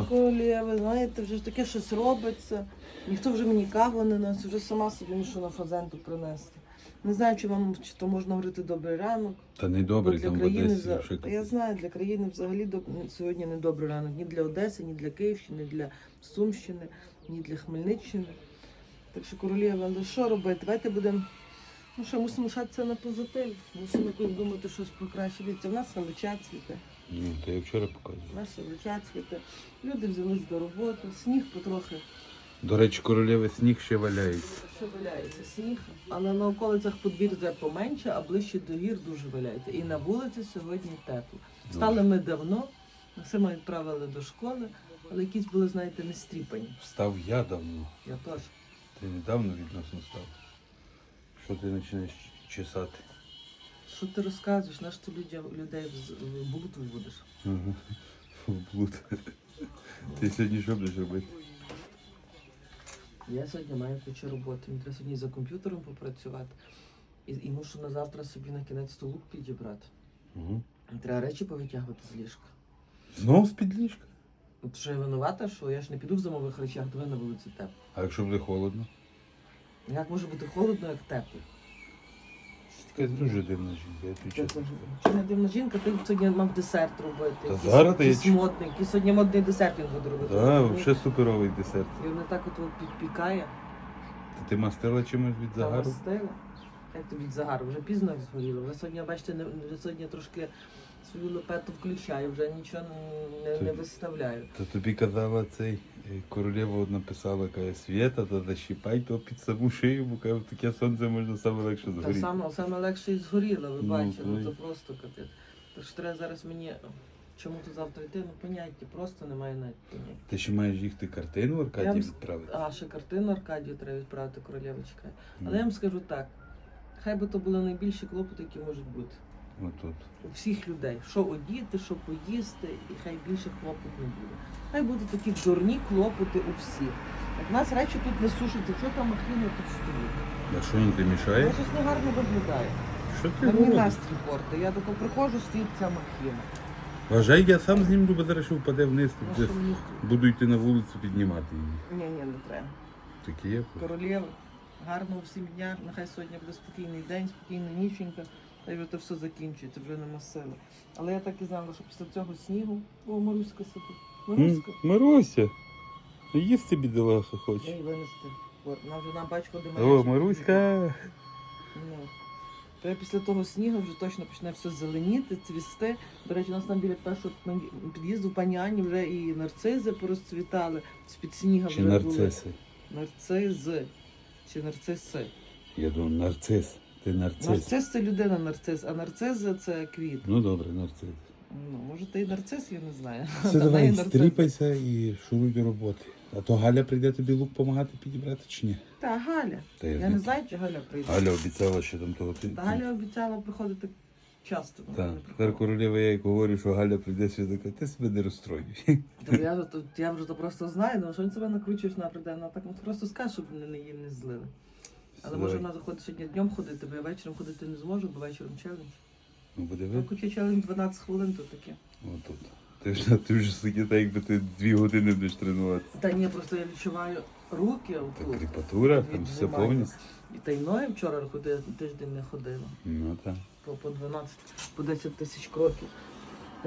О. королеви, знаєте, вже ж таке щось робиться. Ніхто вже мені каву не носить, вже сама собі мушу на фазенту принести. Не знаю, чи вам чи то можна говорити добрий ранок. Та не для там в Одесі за- вже я знаю, для країни взагалі до... сьогодні не добрий ранок. Ні для Одеси, ні для Київщини, ні для Сумщини, ні для Хмельниччини. Так що королева, ну що робити? Давайте будемо. Ну що, мусимо лишатися на позитив. Мусимо якось думати щось покращити. У нас лича цвіте. Ну, то я вчора показував. Наші лича. Люди взялись до роботи, сніг потрохи. До речі, королеви сніг ще валяється. Ще валяється сніг, але на околицях подвір поменше, а ближче до гір дуже валяється. І на вулиці сьогодні тепло. Встали ми давно, Максима відправили до школи, але якісь були, знаєте, не стріпані. Встав я давно. Я теж. Ти недавно відносно став. Що ти починаєш чесати? Що ти розказуєш? Наш ти людям, людей в блуд вводиш? Ага. В блуд. Ти сьогодні що будеш робити? Я сьогодні маю кучу роботи. Мені треба сьогодні за комп'ютером попрацювати. І, і мушу на завтра собі на кінець столу підібрати. Угу. Треба речі повитягувати з ліжка. Знов з-під ліжка? От що я винувата, що я ж не піду в зимових речах, диви на вулиці тепло. А якщо буде холодно? Як може бути холодно, як тепло? Така дуже дивна жінка, я тобі чесно. Чи не дивна жінка, ти сьогодні мав десерт робити. Та якийсь- зараз та я якийсь чу- модний, якийсь сьогодні модний десерт він буде робити. Так, Розумієш? взагалі суперовий десерт. І він так от його підпікає, Та ти мастила чимось від та загару? мастила. Як тобі від загару? Вже пізно згоріло. Вже сьогодні, бачите, не, вже сьогодні трошки свою лопету включаю, вже нічого не, не, не Ти- виставляю. То тобі казала цей королева написала, каже, Свєта, та защіпай то під саму шию, бо каже, таке сонце можна саме легше Та саме, саме легше і згоріло, ви Ну, бачите, то ну це просто капець. Тож треба зараз мені. Чому то завтра йти? Ну поняття, просто немає навіть поняття. Ти ще маєш їхати картину Аркадій Я б- відправити? А, ще картину Аркадію треба відправити королева чекає. Але я вам скажу так. Хай би то були найбільші клопоти, які можуть бути. Отут. У всіх людей. Що одіти, що поїсти, і хай більше клопот не буде. Хай будуть такі дурні клопоти у всіх. Як нас речі тут не сушаться, що там махіна тут стоїть? А що він ти Я мішає? щось не гарно виглядає. Що ти мені настрій порти. Я тако приходжу, стоїть ця махіна. Вважай, я сам знімлю, бо зараз ще впаде вниз. Тут що мені... Буду йти на вулицю піднімати її. Ні, ні, не треба. Такі є. Королева. Гарного всім дня. Нехай сьогодні буде спокійний день, спокійна ніченька. Та вже то все закінчується, вже нема сили. Але я так і знала, що після цього снігу. О, Маруська сидить. Маруська. Маруся, їсти бідолаха хоче. Дай винести. От, Вона вже на бачку де О, Маруська. Ну. То я після того снігу вже точно почне все зеленіти, цвісти. До речі, у нас там біля першого пан- під'їзду пані Ані вже і нарцизи порозцвітали. З-під сніга Чи вже були. нарциси? Нарцизи. Чи нарциси. Я думаю, нарцис. Ти нарцис. Нарцис це людина нарцис, а нарцизи це квіт. Ну добре, нарцис. Ну, може, ти і нарцис, я не знаю. Все, давай, стріпайся і шуруй до роботи. А то Галя прийде тобі лук допомагати підібрати чи ні? Та Галя. Та Я знаю. не знаю, чи Галя прийде. Галя обіцяла, що там того ти. Та Галя обіцяла приходити часто. але Так, не тепер королева я їй говорю, що Галя прийде сюди, така, ти себе не розстроюй. Та я, вже то- я вже то просто знаю, ну що він себе накручуєш на прийде, вона так ну, просто скаже, щоб вони її не злили. Але може вона заходить сьогодні днем ходити, бо я вечором ходити не зможу, бо вечором челендж. Ну буде Ну, ви. челендж 12 хвилин, то таке. Отут. Ти вже, ти вже сидиш, так, якби ти дві години будеш тренуватися. Та ні, просто я відчуваю руки Та отут. кріпатура, там все повністю. І та й ноги вчора ходила, тиждень не ходила. Ну так. По, по 12, по 10 тисяч кроків.